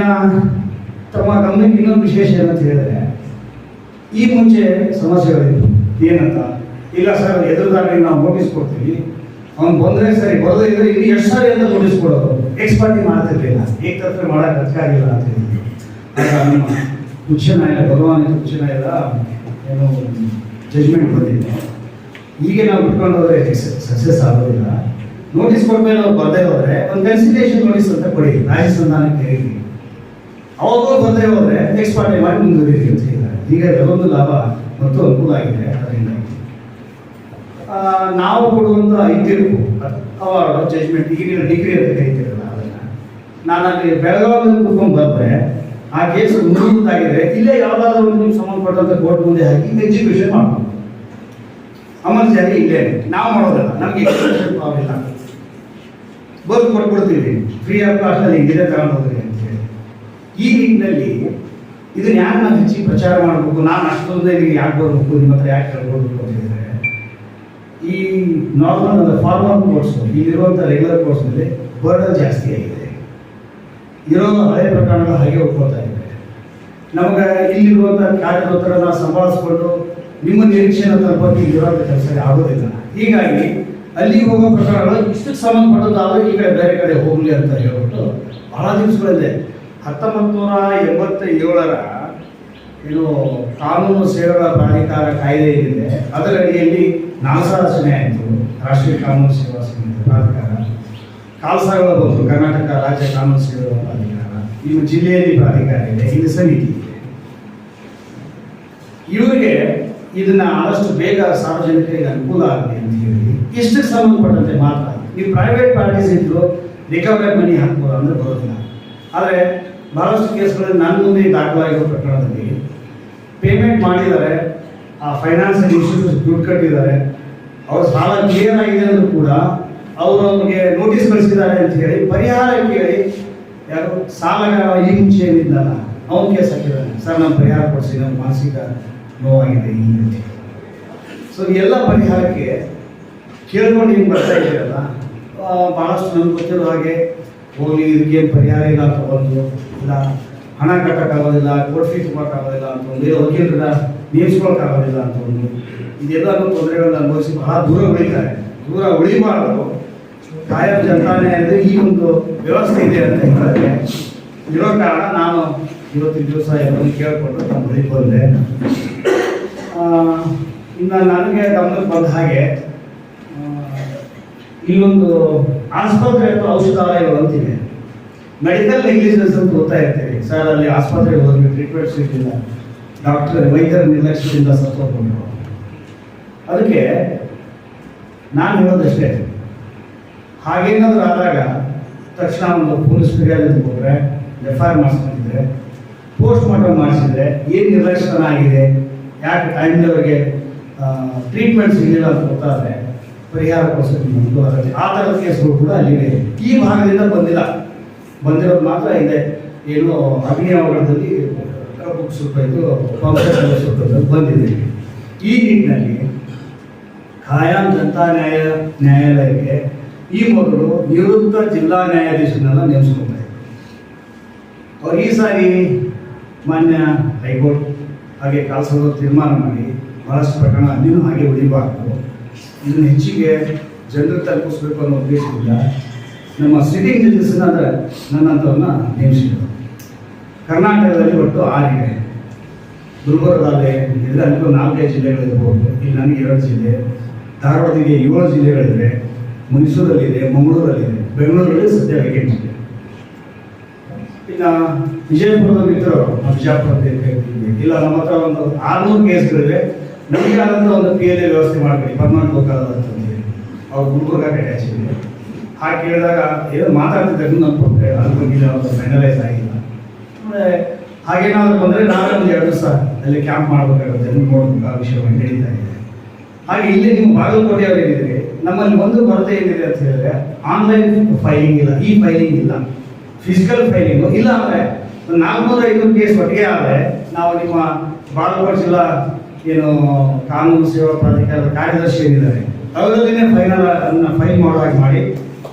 ತಮ್ಮ ಗಮನಕ್ಕೆ ಇನ್ನೊಂದು ವಿಶೇಷ ಏನಂತ ಹೇಳಿದ್ರೆ, ಈ ಮುಂಚೆ ಸಮಸ್ಯೆಗಳಿದ್ವು. ಏನಂತ? ಇಲ್ಲ ಸರ್ ಎದುರುದಾರರಿಗೆ ನಾವು ನೋಟಿಸ್ ಕೊಡ್ತೀವಿ. ಅವ್ನು ಬಂದ್ರೆ ಸರಿ, ಬರೋದೇ ಇದ್ರೆ ಇಲ್ಲಿ ಎಷ್ಟು ಸಾರಿ ಅಂತ ನೋಟಿಸ್ ಕೊಡೋದು. ಎಕ್ಸ್ಪರ್ಟಿ ಮಾಡ್ತಿರ್ಲಿಲ್ಲ ಏಕತ್ರ ಮಾಡಕ್ ಅಧಿಕಾರಿಲ್ಲ ಅಂತ ಹೇಳಿದ್ರು. ಉಚ್ಚ ನ್ಯಾಯಾಲಯ ಭಗವಾನ್ ಉಚ್ಚ ನ್ಯಾಯಾಲಯ ಏನು ಜಜ್ಮೆಂಟ್ ಬಂದಿದೆ ಹೀಗೆ ನಾವು ಬಿಟ್ಕೊಂಡು ಹೋದ್ರೆ ಸಕ್ಸಸ್ ಆಗೋದಿಲ್ಲ. ನೋಟಿಸ್ ಕೊಟ್ಮೇಲೆ ಅವ್ರು ಬರ್ದೇ ಹೋದ್ರೆ, ಒಂದು ಕನ್ಸಿಡೇಷನ್ ನೋಟಿಸ್ ಅಂತ ಕೊಡಿ. ರಾಜಸ್ಥಾನಕ್ಕೆ ಸಂಧಾನಕ್ಕೆ ಹೇಳಿ ಅವಾಗ ತೊಂದರೆ ಹೋದ್ರೆ ಎಕ್ಸ್ಪಾರ್ಟಿ ಮಾಡಿ ಮುಂದುವರಿಯಿರಿ ಅಂತ ಹೇಳಿದ್ದಾರೆ ಈಗ ಅದೊಂದು ಲಾಭ ಮತ್ತು ಅನುಕೂಲ ಆಗಿದೆ ಅದರಿಂದ. ನಾವು ಕೊಡುವಂತ ಐತಿರ್ಪು ಅವಾರ್ಡ್ ಜಜ್ಮೆಂಟ್ ಈಗ ನೀವು ಡಿಗ್ರಿ ಅಂತ ಕರಿತೀರಲ್ಲ ಅದನ್ನ. ನಾನು ಅಲ್ಲಿ ಬೆಳಗಾವಿಯಲ್ಲಿ ಕುತ್ಕೊಂಡು ಬಂದ್ರೆ ಆ ಕೇಸ್ ಮುಂದಾಗಿದ್ರೆ ಇಲ್ಲೇ ಯಾವ್ದಾದ್ರು ನಿಮ್ಗೆ ಸಂಬಂಧಪಟ್ಟಂತ ಕೋರ್ಟ್ ಮುಂದೆ ಹಾಕಿ ಎಕ್ಸಿಕ್ಯೂಷನ್ ಮಾಡ್ಬೋದು. ಅಮಲ್ ಜಾರಿ ಇಲ್ಲೇ. ನಾವು ಮಾಡೋದಲ್ಲ, ನಮ್ಗೆ ಎಕ್ಸಿಕ್ಯೂಷನ್ ಪ್ರಾಬ್ಲಮ್ ಕೊಟ್ಬಿಡ್ತೀವಿ. ಫ್ರೀ ಆಫ್ ಕಾಸ್ಟ್ ಅಲ್ಲಿ ಇದೇ ತಗೊಂಡು ಈ ನಿಟ್ಟಿನಲ್ಲಿ ಇದನ್ನ ಯಾಕೆ ನಾನು ಹೆಚ್ಚಿಗೆ ಪ್ರಚಾರ ಮಾಡಬೇಕು? ನಾನು ಅಷ್ಟೊಂದೇ ಇದಕ್ಕೆ ಯಾಕೆ ಬರಬೇಕು? ನಿಮ್ಮ ಹತ್ರ ಯಾಕೆ ಕೇಳ್ಕೊಳ್ಬೇಕು ಅಂತ ಹೇಳಿದ್ರೆ ಈ ನಾರ್ಮಲ್ ಫಾರ್ಮಲ್ ಕೋರ್ಸ್ ಇಲ್ಲಿರುವಂಥ ರೆಗ್ಯುಲರ್ ಕೋರ್ಸ್ನಲ್ಲಿ ಬರ್ಡನ್ ಜಾಸ್ತಿ ಆಗಿದೆ. ಇರೋ ಹಳೆ ಪ್ರಕರಣಗಳು ಹಾಗೆ ಹೋಗ್ಕೊಳ್ತಾ ಇದೆ. ನಮಗೆ ಇಲ್ಲಿರುವಂಥ ಕಾರ್ಯದೋತ್ತರನ್ನ ಸಂಭಾಳಿಸ್ಕೊಂಡು ನಿಮ್ಮ ನಿರೀಕ್ಷೆನ ತಲುಪಕ್ಕೆ ಇಲ್ಲಿರುವಂಥ ಕೆಲಸ ಆಗೋದಿಲ್ಲ. ಹೀಗಾಗಿ ಅಲ್ಲಿ ಹೋಗೋ ಪ್ರಕರಣಗಳು ಇಷ್ಟಕ್ಕೆ ಸಂಬಂಧಪಟ್ಟದ್ದಾದರೂ ಈ ಕಡೆ ಬೇರೆ ಕಡೆ ಹೋಗಲಿ ಅಂತ ಹೇಳ್ಬಿಟ್ಟು ಬಹಳ ದಿವಸಗಳಿದೆ. ಹತ್ತೊಂಬತ್ತು ನೂರ ಎಂಬತ್ತ ಏಳರ ಇದು ಕಾನೂನು ಸೇವೆಗಳ ಪ್ರಾಧಿಕಾರ ಕಾಯ್ದೆ ಏನಿದೆ ಅದರ ಅಡಿಯಲ್ಲಿ ನಾಲ್ಕು ರಚನೆ ಆಯಿತು, ರಾಷ್ಟ್ರೀಯ ಕಾನೂನು ಸೇವಾ ಸಮಿತಿ ಪ್ರಾಧಿಕಾರ ಕಾಲ್ಸಾಗಳ ಬಂತು ಕರ್ನಾಟಕ ರಾಜ್ಯ ಕಾನೂನು ಸೇವೆಗಳ ಪ್ರಾಧಿಕಾರ ಇವು ಜಿಲ್ಲೆಯಲ್ಲಿ ಪ್ರಾಧಿಕಾರ ಇದೆ, ಇಲ್ಲಿ ಸಮಿತಿ ಇದೆ. ಇವರಿಗೆ ಇದನ್ನ ಆದಷ್ಟು ಬೇಗ ಸಾರ್ವಜನಿಕರಿಗೆ ಅನುಕೂಲ ಆಗಲಿ ಅಂತ ಹೇಳಿ, ಇಷ್ಟಕ್ಕೆ ಸಂಬಂಧಪಟ್ಟಂತೆ ಮಾತ್ರ ನೀವು ಪ್ರೈವೇಟ್ ಪಾರ್ಟೀಸ್ ಇದ್ರು ರಿಕವರಿ ಮನಿ ಹಾಕ್ಬೋದು ಅಂದ್ರೆ ಬರೋದಿಲ್ಲ. ಆದರೆ ಬಹಳಷ್ಟು ಕೇಸ್ಗಳಲ್ಲಿ ನನ್ನ ಮುಂದೆ ದಾಖಲಾಗಿರೋ ಪ್ರಕರಣದಲ್ಲಿ ಪೇಮೆಂಟ್ ಮಾಡಿದ್ದಾರೆ, ಆ ಫೈನಾನ್ಸ್ ಇನ್ಸ್ಟಿಟ್ಯೂಟ್ ದುಡ್ಡು ಕಟ್ಟಿದ್ದಾರೆ, ಅವ್ರ ಸಾಲ ಕ್ಲಿಯರ್ ಆಗಿದೆ ಅಂದ್ರೂ ಕೂಡ ಅವರು ಅವ್ರಿಗೆ ನೋಟಿಸ್ ಕಳಿಸಿದ್ದಾರೆ ಅಂತ ಹೇಳಿ ಪರಿಹಾರ ಕೇಳಿ, ಯಾರು ಸಾಲಗಾರ ಈ ಮುಂಚೆ ಏನಿದ್ದಲ್ಲ ಅವನ ಕೇಸ್ ಹಾಕಿದ್ದಾನೆ. ಸರ್, ನಾನು ಪರಿಹಾರ ಕೊಡಿಸಿ ನಮ್ಮ ಮಾನಸಿಕ ನೋವಾಗಿದೆ ಈ ರೀತಿ. ಸೊ ಎಲ್ಲ ಪರಿಹಾರಕ್ಕೆ ಕೇಳ್ಕೊಂಡು ಹಿಂಗೆ ಬರ್ತಾ ಇದ್ದೀರಲ್ಲ ಭಾಳಷ್ಟು ನನ್ಗೆ ಗೊತ್ತಿರೋ ಹಾಗೆ ಹೋಗಿ ಇದಕ್ಕೇನು ಪರಿಹಾರ ಇಲ್ಲ ತಗೊಂಡು. ಇಲ್ಲ, ಹಣ ಕಟ್ಟಕ್ಕಾಗೋದಿಲ್ಲ ಕೋರ್ಟ್ ಫೀಸ್ ಕೊಡೋಕ್ಕಾಗೋದಿಲ್ಲ ಅಂತ ಒಂದು ವಕೀಲರ ನೇಮಿಸ್ಕೊಳಕ್ಕಾಗೋದಿಲ್ಲ ಅಂತ ಒಂದು ಇದೆಲ್ಲನೂ ತೊಂದರೆಗಳನ್ನ ಅನುಭವಿಸಿ ಬಹಳ ದೂರ ಉಳಿತಾರೆ. ದೂರ ಉಳಿಬಾರ್ದು ಕಾಯಂ ಜನತಾನೇ ಅಂದರೆ ಈ ಒಂದು ವ್ಯವಸ್ಥೆ ಇದೆ ಅಂತ ಹೇಳಿದ್ರೆ ಇರೋ ಕಾರಣ ನಾನು ಇವತ್ತಿನ ದಿವಸ ಎಲ್ಲರೂ ಕೇಳಿಕೊಂಡು ನಾನು ಬಳಿ ಬಂದೆ ಇನ್ನು ನನಗೆ ಗಮನಕ್ಕೆ ಬಂದ ಹಾಗೆ ಇಲ್ಲೊಂದು ಆಸ್ಪತ್ರೆ ಅಥವಾ ಔಷಧಾಲಯಗಳು ಅಂತಿವೆ ಮೆಡಿಕಲ್ ನೆಗ್ಲಿಜೆನ್ಸ್ ಅಂತ ಓದ್ತಾ ಇರ್ತೀವಿ. ಸರ್ ಅಲ್ಲಿ ಆಸ್ಪತ್ರೆಗೆ ಹೋದ್ರೆ ಟ್ರೀಟ್ಮೆಂಟ್ ಸಿಗ್ತಿಲ್ಲ ಡಾಕ್ಟರ್ ವೈದ್ಯರ ನಿರ್ಲಕ್ಷ್ಯದಿಂದ ಸತ್ತೋಗ್ಬಿಟ್ಟು ಅದಕ್ಕೆ ನಾನು ಹೇಳೋದಷ್ಟೇ ಹಾಗೇನಾದ್ರೂ ಆದಾಗ ತಕ್ಷಣ ಒಂದು ಪೊಲೀಸ್ ಫಿರ್ಯಾದಿ ಹೋದ್ರೆ ಎಫ್ ಐ ಆರ್ ಮಾಡಿಸ್ಕೊಂಡಿದ್ರೆ, ಪೋಸ್ಟ್ ಮಾರ್ಟಮ್ ಮಾಡಿಸಿದ್ರೆ ಏನು ನಿರ್ಲಕ್ಷ್ಯನ ಆಗಿದೆ, ಯಾಕೆ ಟೈಮ್ನವರೆಗೆ ಟ್ರೀಟ್ಮೆಂಟ್ ಸಿಗಲಿಲ್ಲ ಅಂತ ಗೊತ್ತಾದರೆ ಪರಿಹಾರ ಅನುಕೂಲ ಆ ಥರದ ಕೇಸ್ಗಳು ಕೂಡ ಅಲ್ಲಿವೆ. ಈ ಭಾಗದಿಂದ ಬಂದಿಲ್ಲ. ಬಂದಿರೋದು ಮಾತ್ರ ಇದೆ. ಏನು ಅಗ್ನಿ ಬುಕ್ಸ್ ಬುಕ್ ಪಂಪ್ಸು ಬಂದಿದೆ. ಈ ನಿಟ್ಟಿನಲ್ಲಿ ಖಾಯಂ ಜನತಾ ನ್ಯಾಯ ನ್ಯಾಯಾಲಯಕ್ಕೆ ಈ ಮೊದಲು ನಿವೃತ್ತ ಜಿಲ್ಲಾ ನ್ಯಾಯಾಧೀಶರನ್ನೆಲ್ಲ ನೇಮಿಸ್ಕೊತಾ ಅವ್ರು ಈ ಸಾರಿ ಮಾನ್ಯ ಹೈಕೋರ್ಟ್ ಹಾಗೆ ಕಾಲ್ಸೋದು ತೀರ್ಮಾನ ಮಾಡಿ ಬಹಳಷ್ಟು ಪ್ರಕರಣ ಅಲ್ಲಿನೂ ಹಾಗೆ ಉಳಿಬಾರ್ದು. ಇದನ್ನು ಹೆಚ್ಚಿಗೆ ಜನರು ತಲುಪಿಸ್ಬೇಕು ಅನ್ನೋ ಉದ್ದೇಶದಿಂದ ನಮ್ಮ ಸಿಟಿಂಗ್ ಜಡ್ಜಸ್ನ ಅಂದರೆ ನನ್ನಂಥವ್ರನ್ನ ನೇಮಿಸಿದ್ರು. ಕರ್ನಾಟಕದಲ್ಲಿ ಒಟ್ಟು ಆರಿದೆ ಗುಲ್ಬರ್ಗದಲ್ಲಿ ಅಂತ ನಾಲ್ಕೈದು ಜಿಲ್ಲೆಗಳಿರ್ಬೋದು. ಇಲ್ಲಿ ನನಗೆ ಎರಡು ಜಿಲ್ಲೆ. ಧಾರವಾಡದಿಗೆ ಏಳು ಜಿಲ್ಲೆಗಳಿವೆ. ಮೈಸೂರಲ್ಲಿದೆ, ಮಂಗಳೂರಲ್ಲಿದೆ. ಬೆಂಗಳೂರಲ್ಲಿ ಸದ್ಯ ವೇಕೆಂಟ್ ಇದೆ. ಇನ್ನು ವಿಜಯಪುರದಲ್ಲಿ ಮಿತ್ರರು, ನಾವು ಇರ್ತೀವಿ. ಇಲ್ಲ, ನಮ್ಮ ಹತ್ರ ಒಂದು ಆರ್ನೂರು ಕೇಸ್ಗಳಿವೆ. ನಮಗೆ ಆದಂಥ ಒಂದು ಪಿ ಎಲ್ ಎ ವ್ಯವಸ್ಥೆ ಮಾಡಬೇಕು ಪರ್ಮನೆಂಟ್ ಬೇಕಾದಂತಂದ್ರೆ ಅವ್ರು ಗುಲ್ಬರ್ಗ ಅಟ್ಯಾಚ್ ಇದೆ ಹಾಗೆ ಕೇಳಿದಾಗ ಏನು ಮಾತಾಡ್ತಿದ್ದಾಗ ನಮ್ಮ ಅದು ಅದ್ರ ಬಗ್ಗೆ ಫೈನಲೈಸ್ ಆಗಿಲ್ಲ. ಆಮೇಲೆ ಹಾಗೇನಾದ್ರು ಬಂದರೆ ನಾವೇ ಒಂದು ಎರಡು ದಿವಸ ಅಲ್ಲಿ ಕ್ಯಾಂಪ್ ಮಾಡಬೇಕಾಗುತ್ತೆ. ನೋಡ್ಬೇಕು ಆ ವಿಷಯವನ್ನು ನಡೀತಾ ಹಾಗೆ ಇಲ್ಲಿ ನೀವು ಬಾಗಲಕೋಟೆಯವರು ಏನಿದ್ರೆ ನಮ್ಮಲ್ಲಿ ಒಂದು ಕೊರತೆ ಏನಿದೆ ಅಂತ ಹೇಳಿದ್ರೆ ಆನ್ಲೈನ್ ಫೈಲಿಂಗ್ ಇಲ್ಲ ಈ ಫೈಲಿಂಗ್ ಇಲ್ಲ ಫಿಸಿಕಲ್ ಫೈಲಿಂಗು ಇಲ್ಲ ಅಂದರೆ ನಾಲ್ಕುನೂರ ಐನೂರು ಕೇಸ್ ಒಟ್ಟಿಗೆ ಆದರೆ ನಾವು ನಿಮ್ಮ ಬಾಗಲಕೋಟೆ ಜಿಲ್ಲಾ ಏನು ಕಾನೂನು ಸೇವಾ ಪ್ರಾಧಿಕಾರದ ಕಾರ್ಯದರ್ಶಿ ಏನಿದ್ದಾರೆ, ಅವರಲ್ಲಿನೇ ಫೈನಲ್ ಫೈಲ್ ಮಾಡೋ ಹಾಗೆ ಮಾಡಿ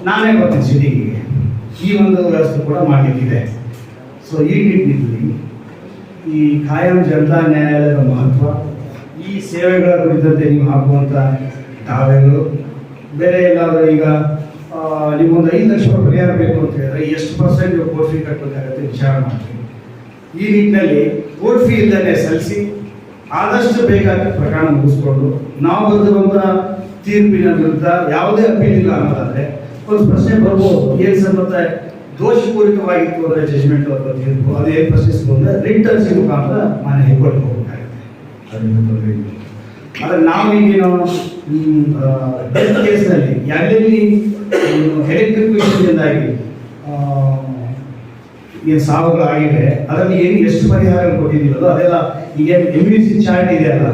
ನಾನೇ ಬರ್ತೀನಿ ಸಿಟಿಗೆ ಈ ಒಂದು ವ್ಯವಸ್ಥೆ ಕೂಡ ಮಾಡಲಿಕ್ಕಿದೆ ಸೊ ಈ ನಿಟ್ಟಿನಲ್ಲಿ ಈ ಕಾಯಂ ಜನತಾ ನ್ಯಾಯಾಲಯದ ಮಹತ್ವ, ಈ ಸೇವೆಗಳ ಕುರಿತಂತೆ ನೀವು ಹಾಕುವಂಥ ದಾವೆಗಳು, ಬೇರೆ ಎಲ್ಲಾದರೂ ಈಗ ನಿಮ್ಗೊಂದು ಐದು ಲಕ್ಷ ರೂಪಾಯಿ ಪರಿಹಾರ ಬೇಕು ಅಂತ ಹೇಳಿದ್ರೆ ಎಷ್ಟು ಪರ್ಸೆಂಟ್ ನೀವು ಕೋರ್ಟ್ ಫೀ ಕಟ್ಟಬೇಕಾಗತ್ತೆ ವಿಚಾರ ಮಾಡ್ತೀವಿ ಈ ನಿಟ್ಟಿನಲ್ಲಿ ಕೋರ್ಟ್ ಫೀ ಇಲ್ಲದೆ ಸಲ್ಲಿಸಿ ಆದಷ್ಟು ಬೇಗ ಪ್ರಕರಣ ಮುಗಿಸ್ಕೊಂಡು ನಾವು ಬರೆದಿರುವಂಥ ತೀರ್ಪಿನ ವಿರುದ್ಧ ಯಾವುದೇ ಅಪೀಲ್ ಇಲ್ಲ ಅನ್ನೋದಾದ್ರೆ ಒಂದು ಪ್ರಶ್ನೆ ಬರ್ಬೋದು. ಏನ್ ಸರ್ ಮತ್ತೆ ದೋಷಪೂರಿತವಾಗಿತ್ತು ಅಂದ್ರೆ ಜಜ್ಮೆಂಟ್ ಅಥವಾ ತೀರ್ಪು ಅದೇ ಪ್ರಶ್ನಿಸ್ಬೋದು ಅಂದರೆ ರಿಟ್ ಅರ್ಜಿ ಮುಖಾಂತರ ಮಾನ್ಯ ಹೈಕೋರ್ಟ್ ಹೋಗಬೇಕಾಗುತ್ತೆ. ಆದರೆ ನಾವು ಈಗೇನು ಡೆತ್ ಕೇಸ್ನಲ್ಲಿ ಎಲ್ಲೆಲ್ಲಿ ಎಲೆಕ್ಟ್ರಿಫಿಕೇಶನ್ನಿಂದಾಗಿ ಏನು ಸಾವುಗಳಾಗಿವೆ, ಅದರಲ್ಲಿ ಏನು ಎಷ್ಟು ಪರಿಹಾರ ಕೊಟ್ಟಿದ್ದೀವಲ್ಲ ಅದೆಲ್ಲ ಈಗ ಎಂ ಯು ಸಿ ಚಾರ್ಟ್ ಇದೆಯಲ್ಲ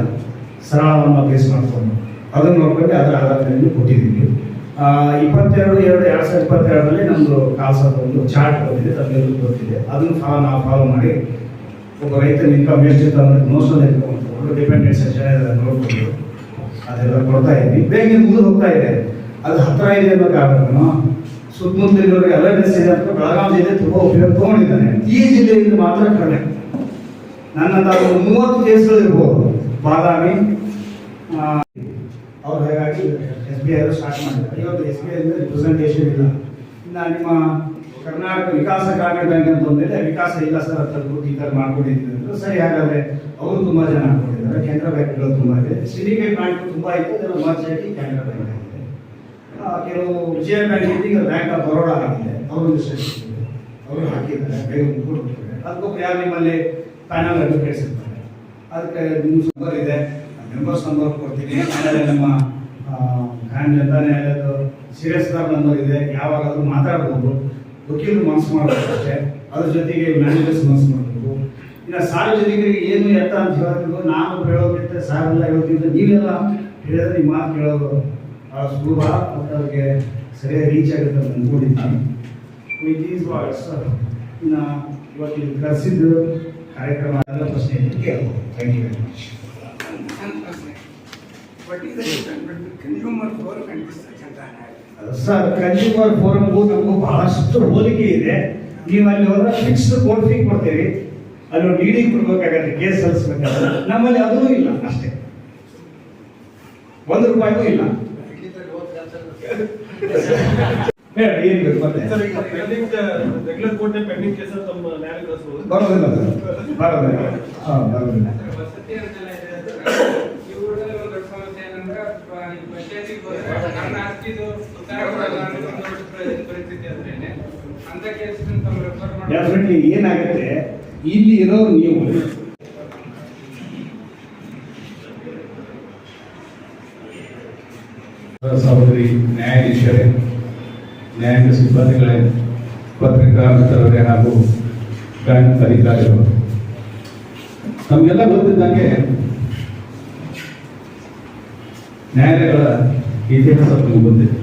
ಸರಳವನ್ನು ಬೇಸ್ ಮಾಡಿಕೊಂಡು. ಅದನ್ನು ನೋಡ್ಕೊಂಡು ಅದರ ಆಧಾರದಲ್ಲಿ ಕೊಟ್ಟಿದ್ದೀವಿ. ಇಪ್ಪತ್ತೆರಡು ಎರಡು ಎರಡು ಸಾವಿರದ ಇಪ್ಪತ್ತೆರಡರಲ್ಲಿ ನಮ್ಮದು ಕಾಸದ ಒಂದು ಚಾರ್ಟ್ ಬಂದಿದೆ ಅದನ್ನೆಲ್ಲೂ ಗೊತ್ತಿದೆ ಅದನ್ನು ಫಾಲೋ ನಾವು ಫಾಲೋ ಮಾಡಿ ಒಬ್ಬ ರೈತನ ಇನ್ಕಮ್ ಎಷ್ಟಿತ್ತು ಅಂದ್ರೆ ನೋಸಲ್ ಇನ್ಕಮ್ ಅಂತ ಡಿಪೆಂಡೆಂಟ್ ಸೆಕ್ಷನ್ ನೋಡ್ಕೊಂಡು ಅದೆಲ್ಲ ಕೊಡ್ತಾ ಇದ್ವಿ. ಬೇಗ ಮುಂದೆ ಹೋಗ್ತಾ ಇದೆ. ಅದು ಹತ್ರ ಇದೆ ಅನ್ನೋ ಕಾರಣ ಸುತ್ತಮುತ್ತಲಿನವರಿಗೆ ಅವೇರ್ನೆಸ್ ಇದೆ ಅಂತ ಬೆಳಗಾವಿ ಜಿಲ್ಲೆ ತುಂಬ ಉಪಯೋಗ ತಗೊಂಡಿದ್ದಾನೆ. ಈ ಜಿಲ್ಲೆಯಿಂದ ಮಾತ್ರ ಕಡಿಮೆ. ನನ್ನಂತ ಮೂವತ್ತು ಕೇಸ್ಗಳು ಇರ್ಬೋದು ಬಾದಾಮಿ ಅವ್ರು ಹೇಗಾಗಿ ಎಸ್ ಬಿ ಐ ಸ್ಟಾರ್ಟ್ ಮಾಡಿದ್ದಾರೆ. ಇವತ್ತು ಎಸ್ ಬಿ ಐ ರಿಪ್ರೆಸೆಂಟೇಷನ್ ಇಲ್ಲ. ಇನ್ನು ನಿಮ್ಮ ಕರ್ನಾಟಕ ವಿಕಾಸ ಗ್ರಾಮೀಣ ಬ್ಯಾಂಕ್ ಅಂತ ಬಂದಿದೆ ವಿಕಾಸ ಇಲ್ಲ ಸರ್ ಅಂತ ಹೇಳ್ಬಿಟ್ಟು ಈ ಥರ ಮಾಡ್ಕೊಂಡಿದ್ದೀವಿ ಅಂದ್ರೆ ಸರಿ, ಹಾಗಾದ್ರೆ ಅವರು ತುಂಬ ಜನ ಹಾಕೊಂಡಿದ್ದಾರೆ. ಕೆನರಾ ಬ್ಯಾಂಕ್ಗಳು ತುಂಬ ಇದೆ. ಸಿಂಡಿಕೇಟ್ ಬ್ಯಾಂಕ್ ತುಂಬ ಇತ್ತು ಅದನ್ನು ಮರ್ಜ್ ಆಗಿ ಕೆನರಾ ಬ್ಯಾಂಕ್ ಆಗಿದೆ ಕೆಲವು ವಿಜಯ ಬ್ಯಾಂಕ್ ಈಗ ಬ್ಯಾಂಕ್ ಆಫ್ ಬರೋಡಾ ಆಗಿದೆ. ಅವರು ಅವರು ಹಾಕಿದ್ದಾರೆ. ಬೇಗ ಅದಕ್ಕೊಬ್ಬರು ಯಾರು ನಿಮ್ಮಲ್ಲಿ ಪ್ಯಾನಲ್ ಅಡ್ವೊಕೇಟ್ಸ್ ಇರ್ತಾರೆ? ಅದಕ್ಕೆ ನಿಮ್ಮ ಸಂಬಂಧ ಇದೆ. ಮೆಂಬರ್ಸ್ ನಂಬರ್ ಕೊಡ್ತೀನಿ. ಆಮೇಲೆ ನಮ್ಮ ಗ್ರಾಂಡ್ ಹೇಳೋದು ನ್ಯಾಯಾಲಯದ ಸೀರಿಯಸ್ದಾರ್ ನಂಬರ್ ಇದೆ ಯಾವಾಗಾದ್ರೂ ಮಾತಾಡ್ಬೋದು. ವಕೀಲರು ಮನಸ್ಸು ಮಾಡಬೇಕು ಅಷ್ಟೇ. ಅದ್ರ ಜೊತೆಗೆ ಮ್ಯಾನೇಜರ್ಸ್ ಮನಸ್ಸು ಮಾಡಬೇಕು ಇನ್ನು ಸಾರ್ವಜನಿಕರಿಗೆ ಏನು ಎತ್ತ ಅಂತ ಹೇಳೋದು ನಾನು ಹೇಳೋದಕ್ಕಿಂತ ಸಾರೆಲ್ಲ ಹೇಳೋದ್ರಿಂದ ನೀವೆಲ್ಲ ಹೇಳಿದ್ರೆ ನಿಮ್ಮ ಮಾತು ಕೇಳೋದು ಭಾಳ ಸುಲಭ ಮತ್ತು ಅವ್ರಿಗೆ ಸರಿಯಾಗಿ ರೀಚ್ ಆಗುತ್ತೆ ಅಂತ ಅಂದ್ಕೊಂಡಿದ್ದೀನಿ ವಿತ್ ಈಸ್ ವಾಟ್ಸ್ ಇನ್ನು ಇವತ್ತು ಕರೆಸಿದ್ದು ಕಾರ್ಯಕ್ರಮ ಎಲ್ಲ ಪ್ರಶ್ನೆ ಕೇಳ್ಬೋದು. Thank you very much sir consumer ಫೋರಮ್ಗೂ ನಮಗೂ ಬಹಳಷ್ಟು ಹೋಲಿಕೆ ಇದೆ. ನೀವು ಅಲ್ಲಿ ಹೋದ್ರೆ ಫಿಕ್ಸ್ಡ್ ಕೋರ್ಟ್ ಫೀ ಕೊಡ್ತೀರಿ ಅಲ್ಲಿ ಒಂದು ಡಿ ಕೊಡ್ಬೇಕಾಗತ್ತೆ ಕೇಸ್ ಸಲ್ಲಿಸ್ಬೇಕಾದ್ರೆ ನಮ್ಮಲ್ಲಿ ಅದೂ ಇಲ್ಲ ಅಷ್ಟೇ. ಒಂದು ರೂಪಾಯಿಗೂ ಇಲ್ಲ. ಹೇಳಿ ಏನು ಬೇಕು ಮತ್ತೆ? ಸರ್ ಈಗ pending regular court pending case ತಮ್ಮ ನ್ಯಾಯಾಲಯ ಕಳಿಸಬಹುದು ಬರೋದಿಲ್ಲ ಸರ್. ಬರೋದಿಲ್ಲ. ಹಾಂ ಬರೋದಿಲ್ಲ ವಸತಿ ಯೋಜನೆ ಇದೆ ಅಂದ್ರೆ ಇವುಗಳಲ್ಲಿ ಒಂದು ದೊಡ್ಡ ಸಮಸ್ಯೆ ಏನಂದ್ರೆ ಪ- ಈ ಪಂಚಾಯತಿಗೆ ಹೋದ್ರೆ ನನ್ನ ಆಸ್ತಿದು ಉತ್ತಾರ ಕೊಡಲ್ಲ ಅನ್ನೋ ಒಂದು ದೊಡ್ಡ ಪರಿ- ಪರಿಸ್ಥಿತಿ ಆದ್ರೇನೆ ಅಂತ ಕೇಸ್ ತಮ್ಮ ರೆಫರ್ ಮಾಡಿ ಡೆಫಿನೆಟ್ಲಿ ಏನಾಗುತ್ತೆ? ಇಲ್ಲಿ ಇರೋರು ನೀವು. ಸಹೋದರಿ, ನ್ಯಾಯಾಧೀಶರೇ, ನ್ಯಾಯಾಂಗ ಸಿಬ್ಬಂದಿಗಳೇ ಪತ್ರಿಕಾ ಮಿತ್ರರೇ ಹಾಗೂ ಬ್ಯಾಂಕ್ ಅಧಿಕಾರಿಗಳು. ನಮಗೆಲ್ಲ ಗೊತ್ತಿದ್ದಂಗೆ ನ್ಯಾಯಾಲಯಗಳ ಇತಿಹಾಸ ನಮಗೆ ಗೊತ್ತಿದೆ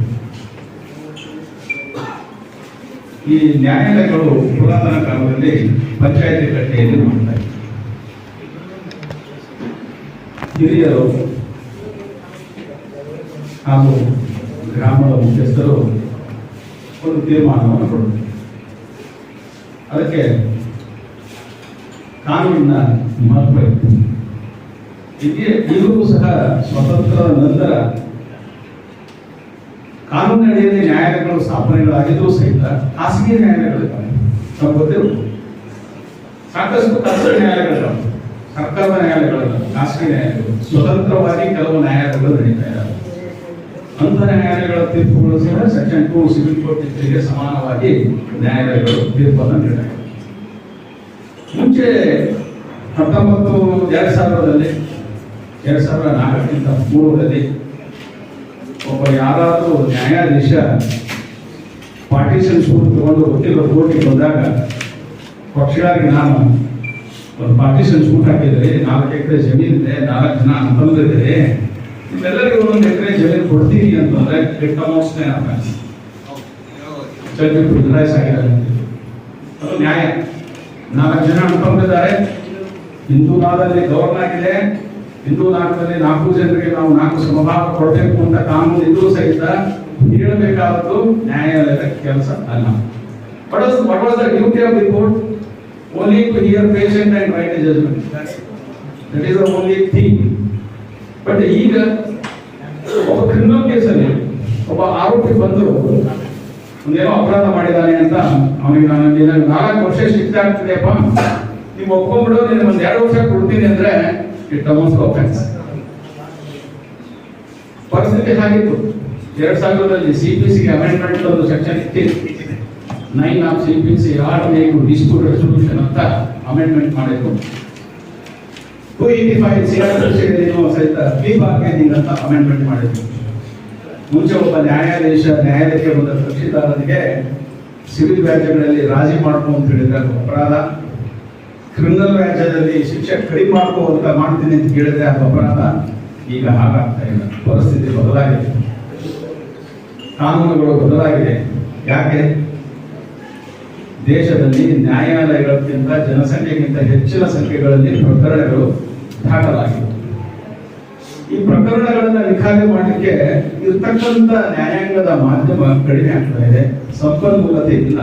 ಈ ನ್ಯಾಯಾಲಯಗಳು ಪುರಾತನ ಕಾಲದಲ್ಲಿ ಪಂಚಾಯತಿ ಕಟ್ಟೆಯಲ್ಲಿ ಮಾಡ್ತಾ. ಹಿರಿಯರು ಹಾಗೂ ಗ್ರಾಮದ ಮುಖ್ಯಸ್ಥರು ಒಂದು ತೀರ್ಮಾನವನ್ನು ಕೊಡ್ತಾರೆ ಅದಕ್ಕೆ ಕಾನೂನಿನ ಮಹತ್ವ ಇತ್ತು ಹೀಗೆ ಈಗಲೂ ಸಹ ಸ್ವತಂತ್ರ ನಂತರ ಕಾನೂನಿನಡಿಯಲ್ಲಿ ನ್ಯಾಯಾಲಯಗಳು ಸ್ಥಾಪನೆಗಳಾಗಿದ್ರೂ ಸಹಿತ ಖಾಸಗಿ ನ್ಯಾಯಾಲಯಗಳಿದ್ದಾವೆ ನಮ್ಗೆ ಗೊತ್ತಿರ್ಬೋದು ಸಾಕಷ್ಟು ಖಾಸಗಿ ನ್ಯಾಯಾಲಯಗಳಿದ್ದಾವೆ ಸರ್ಕಾರದ ನ್ಯಾಯಾಲಯಗಳಲ್ಲ ಖಾಸಗಿ ನ್ಯಾಯಾಲಯಗಳು. ಸ್ವತಂತ್ರವಾಗಿ ಕೆಲವು ನ್ಯಾಯಾಲಯಗಳು ನಡೀತಾ ಇದ್ದಾವೆ. ಅಂತ ನ್ಯಾಯಾಲಯಗಳ ತೀರ್ಪುಗಳು ಸಹ ಸೆಕ್ಷನ್ ಟು ಸಿವಿಲ್ ಕೋರ್ಟ್ ತೀರ್ಪಿಗೆ ಸಮಾನವಾಗಿ ನ್ಯಾಯಾಲಯಗಳು ತೀರ್ಪನ್ನು ನೀಡಿವೆ. ಮುಂಚೆ ಹತ್ತೊಂಬತ್ತು, ಎರಡು ಸಾವಿರದಲ್ಲಿ, ಎರಡು ಸಾವಿರದ ನಾಲ್ಕಕ್ಕಿಂತ ಪೂರ್ವದಲ್ಲಿ ಒಬ್ಬ ಯಾರಾದರೂ ನ್ಯಾಯಾಧೀಶ ಪಾರ್ಟಿಷನ್ ಸ್ಕೂಲ್ ತಗೊಂಡು ವಕೀಲರು ಕೋರ್ಟಿಗೆ ಬಂದಾಗ ಪಕ್ಷವಾಗಿ ನಾನು ಒಂದು ಪಾರ್ಟಿಷನ್ ಸ್ಕೂಟ್ ಹಾಕಿದರೆ, ನಾಲ್ಕು ಎಕರೆ ಜಮೀನಿದೆ ನಾಲ್ಕು ಜನ ಅಂತಂದಿದ್ದಾರೆ ನಿಮ್ಮೆಲ್ಲರಿಗೂ ಒಂದು ಎಕರೆ ಜಮೀನು ಕೊಡ್ತೀನಿ ಅಂತಂದ್ರೆ ಕೆಟ್ಟ ಅಮೌಂಟ್ಸ್ನೇ ಗುಜರಾಯ್ಸ್ ಆಗಿದ್ದಾರೆ ಅದು ನ್ಯಾಯ. ನಾಲ್ಕು ಜನ ಅಂತಂದಿದ್ದಾರೆ ಹಿಂದೂ ನಾಡಲ್ಲಿ ಗವರ್ನ್ ಆಗಿದೆ. ಹಿಂದೂ ನಾಡದಲ್ಲಿ ನಾಲ್ಕು ಜನರಿಗೆ ನಾವು ನಾಲ್ಕು ಸಮಭಾಗ ಕೊಡಬೇಕು ಅಂತ ಕಾನೂನು ಇದ್ರೂ ಸಹಿತ ಹೇಳಬೇಕಾದದ್ದು ನ್ಯಾಯಾಲಯದ ಕೆಲಸ ಅಲ್ಲ. Was what was the of the only to hear patient and write judgement that is the is the but ಈಗ ಒಬ್ಬ ಕ್ರಿಮಿನಲ್ ಕೇಸಲ್ಲಿ ಒಬ್ಬ ಆರೋಪಿ ಬಂದು ಒಂದೇನೋ ಅಪರಾಧ ಮಾಡಿದ್ದಾನೆ ಅಂತ ಅವನಿಗೆ ನಾನು ನಾಲ್ಕು ವರ್ಷ ಶಿಕ್ಷೆ ಆಗ್ತಿದೆಯಪ್ಪ. ನೀವು ಒಪ್ಕೊಂಡ್ಬಿಡು ನಿನ್ನ ಒಂದು ಎರಡು ವರ್ಷ ಕೊಡ್ತೀನಿ ಅಂದ್ರೆ ಇಟ್ ಅಮೌಂಟ್ ಆಫೆನ್ಸ್ ಪರಿಸ್ಥಿತಿ ಹಾಗಿತ್ತು. ಎರಡ್ ಸಾವಿರದಲ್ಲಿ ಸಿ ಪಿ ಸಿಗೆ ಅಮೆಂಡ್ಮೆಂಟ್ ಒಂದು ಸೆಕ್ಷನ್ ಇತ್ತು. Nine of C P C R ಮೇಕು ಡಿಸ್ಪ್ಯೂಟ್ ರೆಸೊಲ್ಯೂಷನ್ ಅಂತ ಅಮೆಂಡ್ಮೆಂಟ್ ಮಾಡಿದ್ರು. Two eighty five C R ಸಹಿತ ಬಿ ಬಾರ್ಗೇನಿಂಗ್ ಅಂತ ಅಮೆಂಡ್ಮೆಂಟ್ ಮಾಡಿದ್ರು. ಮುಂಚೆ ಒಬ್ಬ ನ್ಯಾಯಾಧೀಶ, ನ್ಯಾಯಾಲಯಕ್ಕೆ ಬಂದ ಕಕ್ಷಿದಾರರಿಗೆ ಸಿವಿಲ್ ವ್ಯಾಜ್ಯಗಳಲ್ಲಿ ರಾಜಿ ಅಂತ ಹೇಳಿದ್ರೆ. ಅಪರಾಧ. ಕ್ರಿಮಿನಲ್ ವ್ಯಾಜ್ಯದಲ್ಲಿ ಶಿಕ್ಷೆ ಕಡಿಮೆ ಮಾಡ್ಕೋವಂತ ಮಾಡ್ತೀನಿ ಅಂತ ಕೇಳಿದ್ರೆ ಅದು ಅಪರಾಧ, ಈಗ ಹಾಗಾಗ್ತಾ ಇಲ್ಲ. ಪರಿಸ್ಥಿತಿ ಬದಲಾಗಿದೆ. ಕಾನೂನುಗಳು ಬದಲಾಗಿದೆ. ಯಾಕೆ? ದೇಶದಲ್ಲಿ ನ್ಯಾಯಾಲಯಗಳಿಗಿಂತ ಜನಸಂಖ್ಯೆಗಿಂತ ಹೆಚ್ಚಿನ ಸಂಖ್ಯೆಗಳಲ್ಲಿ ಪ್ರಕರಣಗಳು ದಾಖಲಾಗಿವೆ. ಈ ಪ್ರಕರಣಗಳನ್ನ ನಿಖಾಲಿ ಮಾಡಲಿಕ್ಕೆ ಇರ್ತಕ್ಕಂಥ ನ್ಯಾಯಾಂಗದ ಮಾಧ್ಯಮ ಕಡಿಮೆ ಆಗ್ತಾ ಇದೆ. ಸಂಪನ್ಮೂಲತೆ ಇಲ್ಲ.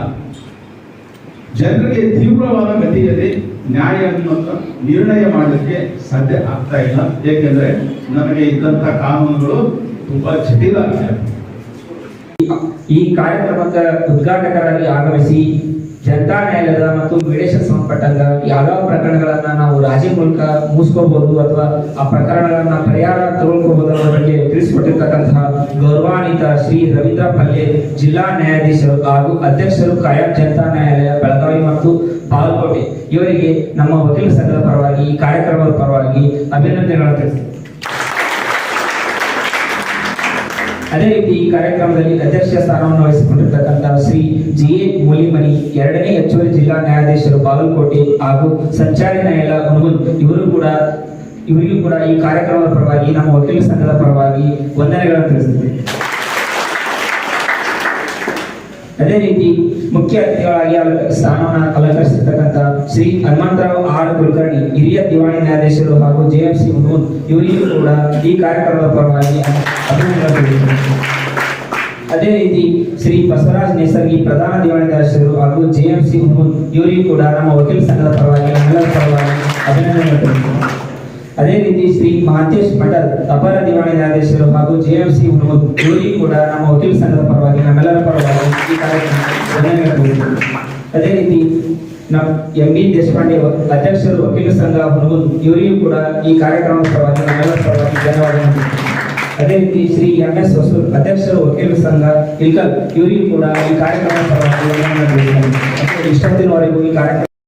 ಜನರಿಗೆ ತೀವ್ರವಾದ ಗತಿಯಲ್ಲಿ ನ್ಯಾಯವನ್ನು ನಿರ್ಣಯ ಮಾಡಲಿಕ್ಕೆ ಸಾಧ್ಯ ಆಗ್ತಾ ಇಲ್ಲ. ಏಕೆಂದರೆ ನಮಗೆ ಇದ್ದಂಥ ಕಾನೂನುಗಳು ತುಂಬಾ ಜಟಿಲ ಈ ಕಾರ್ಯಕ್ರಮದ ಉದ್ಘಾಟಕರಾಗಿ ಆಗಮಿಸಿ ಜನತಾ ನ್ಯಾಯಾಲಯದ ಮತ್ತು ಮೀಡಿಯೇಷನ್ ಸಂಬಂಧಪಟ್ಟಂಗ ಯಾವ ಪ್ರಕರಣಗಳನ್ನ ನಾವು ರಾಜಿ ಮೂಲಕ ಮುಗಿಸ್ಕೋಬಹುದು ಅಥವಾ ಆ ಪ್ರಕರಣಗಳನ್ನ ಪರಿಹಾರ ತಗೊಳ್ಕೋಬಹುದು ಅನ್ನೋ ಬಗ್ಗೆ ತಿಳಿಸಿಕೊಟ್ಟಿರ್ತಕ್ಕಂತಹ ಗೌರವಾನ್ವಿತ ಶ್ರೀ ರವೀಂದ್ರ ಪಲ್ಲೆ ಜಿಲ್ಲಾ ನ್ಯಾಯಾಧೀಶರು ಹಾಗೂ ಅಧ್ಯಕ್ಷರು ಕಾಯಂ ಜನತಾ ನ್ಯಾಯಾಲಯ ಬೆಳಗಾವಿ ಮತ್ತು ಬಾಗಲಕೋಟೆ. ಇವರಿಗೆ ನಮ್ಮ ವಕೀಲ ಸಂಘದ ಪರವಾಗಿ ಈ ಕಾರ್ಯಕ್ರಮದ ಪರವಾಗಿ ಅಭಿನಂದನೆಗಳನ್ನು ತಿಳಿಸ್ತೀನಿ. ಅದೇ ರೀತಿ ಈ ಕಾರ್ಯಕ್ರಮದಲ್ಲಿ ಅಧ್ಯಕ್ಷ ಸ್ಥಾನವನ್ನು ವಹಿಸಿಕೊಂಡಿರ್ತಕ್ಕಂಥ ಶ್ರೀ ಜಿ ಎ ಮೂಲಿಮನಿ, ಎರಡನೇ ಹೆಚ್ಚುವರಿ ಜಿಲ್ಲಾ ನ್ಯಾಯಾಧೀಶರು ಬಾಗಲಕೋಟೆ ಹಾಗೂ ಸಂಚಾರಿ ನ್ಯಾಯಾಲಯ ಹುನಗುಂದ್ ಇವರು ಕೂಡ, ಇವರಿಗೂ ಕೂಡ ಈ ಕಾರ್ಯಕ್ರಮದ ಪರವಾಗಿ, ನಮ್ಮ ವಕೀಲ ಸಂಘದ ಪರವಾಗಿ ವಂದನೆಗಳನ್ನು ತಿಳಿಸುತ್ತೇವೆ ಅದೇ ರೀತಿ ಮುಖ್ಯ ಅತಿಥಿಗಳಾಗಿ ಸ್ಥಾನವನ್ನು ಅಲಂಕರಿಸಿರ್ತಕ್ಕಂಥ ಶ್ರೀ ಹನುಮಂತರಾವ್ ಆರ್ ಕುಲಕರ್ಣಿ, ಹಿರಿಯ ದಿವಾಣಿ ನ್ಯಾಯಾಧೀಶರು ಹಾಗೂ ಜೆ ಎಫ್ ಸಿ ಮುನ್ ಇವರಿಗೂ ಕೂಡ ಈ ಕಾರ್ಯಕ್ರಮದ ಪರವಾಗಿ ಅದೇ ರೀತಿ ಶ್ರೀ ಬಸವರಾಜ್ ನೇಸರ್ಗಿ, ಪ್ರಧಾನ ದಿವಾಣಿ ನ್ಯಾಯಾಧೀಶರು ಹಾಗೂ ಸಿ ಮುನ್ ಇವರಿಗೂ ಕೂಡ ನಮ್ಮ ವಕೀಲ ಸಂಘದ ಪರವಾಗಿ ನಮ್ಮೆಲ್ಲರ ಪರವಾಗಿ ಅಭಿನಂದನೆ ಅದೇ ರೀತಿ ಶ್ರೀ ಮಹಾಂತೇಶ್ ಮಂಡಲ್, ಅಪರ ದಿವಾಣಿ ನ್ಯಾಯಾಧೀಶರು ಹಾಗೂ ಜೆಎಂಸಿ ಮುನ್ ಇವರಿಗೂ ಕೂಡ ನಮ್ಮ ವಕೀಲ ಸಂಘದ ಪರವಾಗಿ, ನಮ್ಮೆಲ್ಲರ ಪರವಾಗಿ ಅದೇ ರೀತಿ ನಮ್ಮ ಎಂ ಬಿ ದೇಶಪಾಂಡೆ ಅಧ್ಯಕ್ಷರು, ವಕೀಲ ಸಂಘ ಹುನಗುಂದ್ ಇವರಿಗೂ ಕೂಡ ಈ ಕಾರ್ಯಕ್ರಮದ ಪರವಾಗಿ ನಮ್ಮೆಲ್ಲರ ಪರವಾಗಿ ಧನ್ಯವಾದ ಅದೇ ರೀತಿ ಶ್ರೀ ಎಂ ಎಸ್ ಹೊಸೂರ್ ಅಧ್ಯಕ್ಷರು, ವಕೀಲ ಸಂಘ, ಇಲ್ಕಲ್, ಇವರಿಗೂ ಕೂಡ ಈ ಕಾರ್ಯಕ್ರಮದ ಪರವಾಗಿ ಇಷ್ಟೊತ್ತಿನವರೆಗೂ ಈ ಕಾರ್ಯಕ್ರಮ